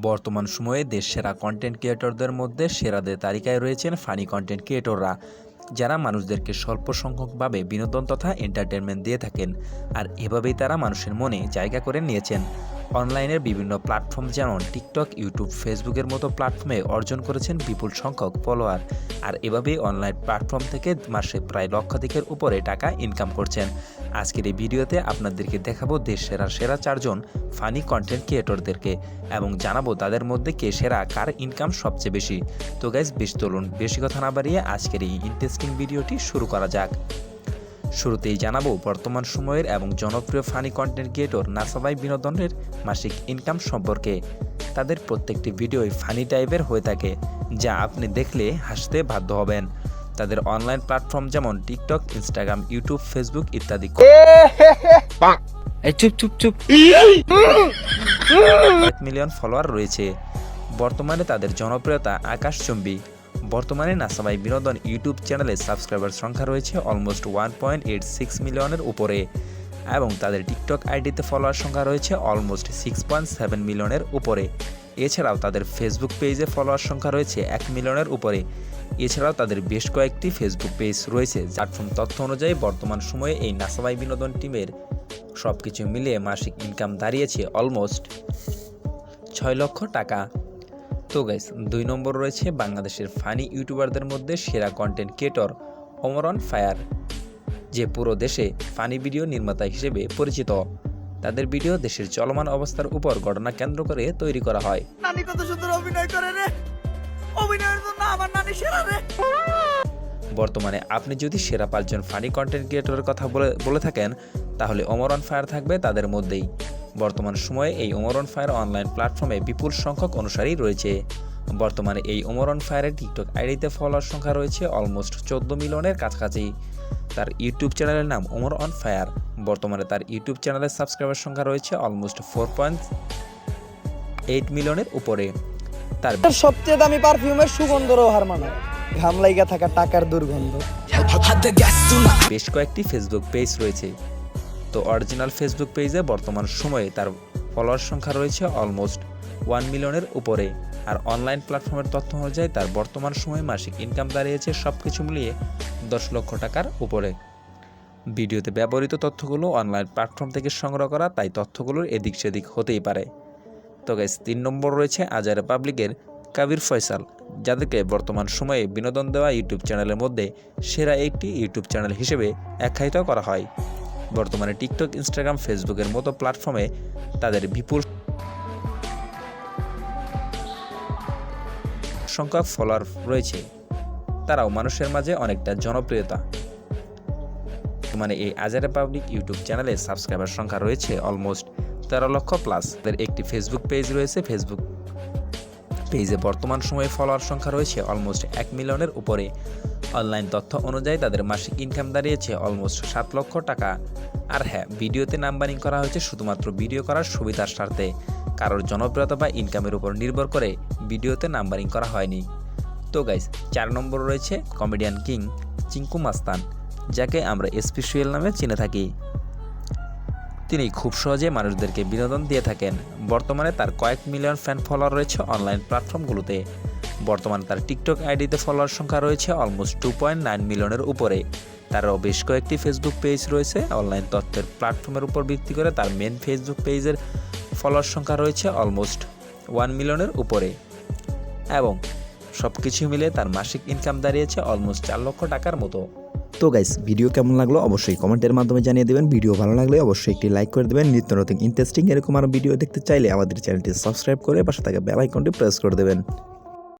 বর্তমান সময়ে দেশ সেরা কন্টেন্ট ক্রিয়েটরদের মধ্যে সেরাদের তালিকায় রয়েছেন ফানি কন্টেন্ট ক্রিয়েটররা যারা মানুষদেরকে স্বল্প সংখ্যকভাবে বিনোদন তথা এন্টারটেনমেন্ট দিয়ে থাকেন, আর এভাবেই তারা মানুষের মনে জায়গা করে নিয়েছেন। অনলাইনের বিভিন্ন প্ল্যাটফর্ম যেমন টিকটক ইউটিউব ফেসবুকের মতো প্ল্যাটফর্মে অর্জন করেছেন বিপুল সংখ্যক ফলোয়ার আর এভাবেই অনলাইন প্ল্যাটফর্ম থেকে মাসে প্রায় লক্ষাধিকের উপরে টাকা ইনকাম করছেন। আজকের এই ভিডিওতে আপনাদেরকে দেখাবো দেশ সেরা সেরা চারজন ফানি কন্টেন্ট ক্রিয়েটরদেরকে এবং জানাব তাদের মধ্যে কে সেরা, কার ইনকাম সবচেয়ে বেশি। তো গাইজ বেশ চলুন বেশি কথা না বাড়িয়ে আজকের এই ইন্টারেস্টিং ভিডিওটি শুরু করা যাক। শুরুতেই জানাব বর্তমান সময়ের এবং জনপ্রিয় ফানি কন্টেন্ট ক্রিয়েটর নাসাবাই বিনোদনের মাসিক ইনকাম সম্পর্কে। তাদের প্রত্যেকটি ভিডিওই ফানি টাইপের হয়ে থাকে, যা আপনি দেখলে হাসতে বাধ্য হবেন। তাদের অনলাইন প্ল্যাটফর্ম যেমন টিকটক ইনস্টাগ্রাম ইউটিউব ফেসবুক ইত্যাদি। এই চুপ চুপ চুপ। এক মিলিয়ন ফলোয়ার রয়েছে। বর্তমানে তাদের জনপ্রিয়তা আকাশচুম্বী। বর্তমানে নাসাবাই বিনোদন ইউটিউব চ্যানেলে সাবস্ক্রাইবার সংখ্যা রয়েছে almost one point eight six মিলিয়নের উপরে। এবং তাদের টিকটক আইডিতে ফলোয়ার সংখ্যা রয়েছে অলমোস্ট সিক্স পয়েন্ট সেভেন মিলিয়নের উপরে। এছাড়াও তাদের ফেসবুক পেজে ফলোয়ার সংখ্যা রয়েছে এক মিলিয়নের উপরে। এছাড়াও তাদের বেশ কয়েকটি ফেসবুক পেজ রয়েছে প্ল্যাটফর্ম তথ্য অনুযায়ী বর্তমান সময়ে এই নাসাবাই বিনোদন টিমের সব কিছু মিলিয়ে মাসিক ইনকাম দাঁড়িয়েছে অলমোস্ট ছয় লক্ষ টাকা। তো গাইস দুই নম্বর রয়েছে বাংলাদেশের ফানি ইউটিউবারদের মধ্যে সেরা কন্টেন্ট ক্রিয়েটর অমরন ফায়ার যে পুরো দেশে ফানি ভিডিও নির্মাতা হিসেবে পরিচিত। তাদের ভিডিও দেশের চলমান অবস্থার উপর ঘটনা কেন্দ্র করে তৈরি করা হয়। নানি কত সুন্দর অভিনয় করে রে। অভিনয়ের জন্য আমার নানি সেরা রে। বর্তমানে আপনি যদি সেরা পাঁচজন ফানি কন্টেন্ট ক্রিয়েটরের কথা বলে বলে থাকেন তাহলে অমরন ফায়ার থাকবে তাদের মধ্যেই। বর্তমান সময়ে এই ওমরন ফায়ার অনলাইন প্ল্যাটফর্মে বিপুল সংখ্যক অনুসারী রয়েছে। বর্তমানে এই ওমরন ফায়ারের টিকটক আইডিতে ফলোয়ার সংখ্যা রয়েছে অলমোস্ট চোদ্দ মিলিয়নের কাছাকাছি। তার ইউটিউব চ্যানেলের নাম ওমর অন ফায়ার। বর্তমানে তার ইউটিউব চ্যানেলের সাবস্ক্রাইবার সংখ্যা রয়েছে অলমোস্ট ফোর পয়েন্ট এইট মিলিয়নের উপরে। তার সবচেয়ে দামি পারফিউমের সুগন্ধরও হার মানায় ঘাম লাইগা থাকা টাকার দুর্গন্ধ। বেশ কয়েকটি ফেসবুক পেজ রয়েছে। তো অরিজিনাল ফেসবুক পেজে বর্তমান সময়ে তার ফলোয়ার সংখ্যা রয়েছে অলমোস্ট ওয়ান মিলিয়নের উপরে। আর অনলাইন প্ল্যাটফর্মের তথ্য অনুযায়ী তার বর্তমান সময়ে মাসিক ইনকাম দাঁড়িয়েছে সব কিছু মিলিয়ে দশ লক্ষ টাকার উপরে। ভিডিওতে ব্যবহৃত তথ্যগুলো অনলাইন প্ল্যাটফর্ম থেকে সংগ্রহ করা, তাই তথ্যগুলোর এদিক সেদিক হতেই পারে। তো গাইস তিন নম্বর রয়েছে আজার পাবলিকের কাবির ফয়সাল, যাদেরকে বর্তমান সময়ে বিনোদন দেওয়া ইউটিউব চ্যানেলের মধ্যে সেরা একটি ইউটিউব চ্যানেল হিসেবে আখ্যায়িত করা হয়। বর্তমানে টিকটক ইনস্টাগ্রাম ফেসবুকের মতো প্ল্যাটফর্মে তাদের বিপুল সংখ্যক ফলোয়ার রয়েছে। তারাও মানুষের মাঝে অনেকটা জনপ্রিয়তা। মানে এই আজারে পাবলিক ইউটিউব চ্যানেলে সাবস্ক্রাইবার সংখ্যা রয়েছে অলমোস্ট তেরো লক্ষ প্লাস। তাদের একটি ফেসবুক পেজ রয়েছে, ফেসবুক পেজে বর্তমান সময়ে ফলোয়ার সংখ্যা রয়েছে অলমোস্ট এক মিলিয়নের উপরে। অনলাইন তথ্য অনুযায়ী তাদের মাসিক ইনকাম দাঁড়িয়েছে অলমোস্ট সাত লক্ষ টাকা। আর হ্যাঁ ভিডিওতে নাম্বারিং করা হয়েছে শুধুমাত্র ভিডিও করার সুবিধার স্বার্থে। কারোর জনপ্রিয়তা বা ইনকামের উপর নির্ভর করে ভিডিওতে নাম্বারিং করা হয়নি। তো গাইজ চার নম্বর রয়েছে কমেডিয়ান কিং চিঙ্কু মাস্তান, যাকে আমরা স্পেশিয়াল নামে চিনে থাকি। তিনি খুব সহজে মানুষদেরকে বিনোদন দিয়ে থাকেন। বর্তমানে তার কয়েক মিলিয়ন ফ্যান ফলোয়ার রয়েছে অনলাইন প্ল্যাটফর্মগুলোতে বর্তমানে তার টিকটক আইডিতে ফলোয়ার সংখ্যা রয়েছে অলমোস্ট টু পয়েন্ট নাইন মিলিয়নের উপরে। তারও বেশ কয়েকটি ফেসবুক পেজ রয়েছে। অনলাইন তথ্যের প্ল্যাটফর্মের উপর ভিত্তি করে তার মেন ফেসবুক পেজের ফলোয়ার সংখ্যা রয়েছে অলমোস্ট ওয়ান মিলিয়নের উপরে। এবং সব কিছু মিলে তার মাসিক ইনকাম দাঁড়িয়েছে অলমোস্ট চার লক্ষ টাকার মতো। তো গাইস ভিডিও কেমন লাগল? অবশ্যই কমেন্টের মাধ্যমে জানিয়ে দেবেন। ভিডিও ভালো লাগলে অবশ্যই একটি লাইক করে দেবেন। নিত্য নতুন ইন্টারেস্টিং এরকম আরও ভিডিও দেখতে চাইলে আমাদের চ্যানেলটি সাবস্ক্রাইব করে পাশে থাকা বেল আইকনটি প্রেস করে দেবেন।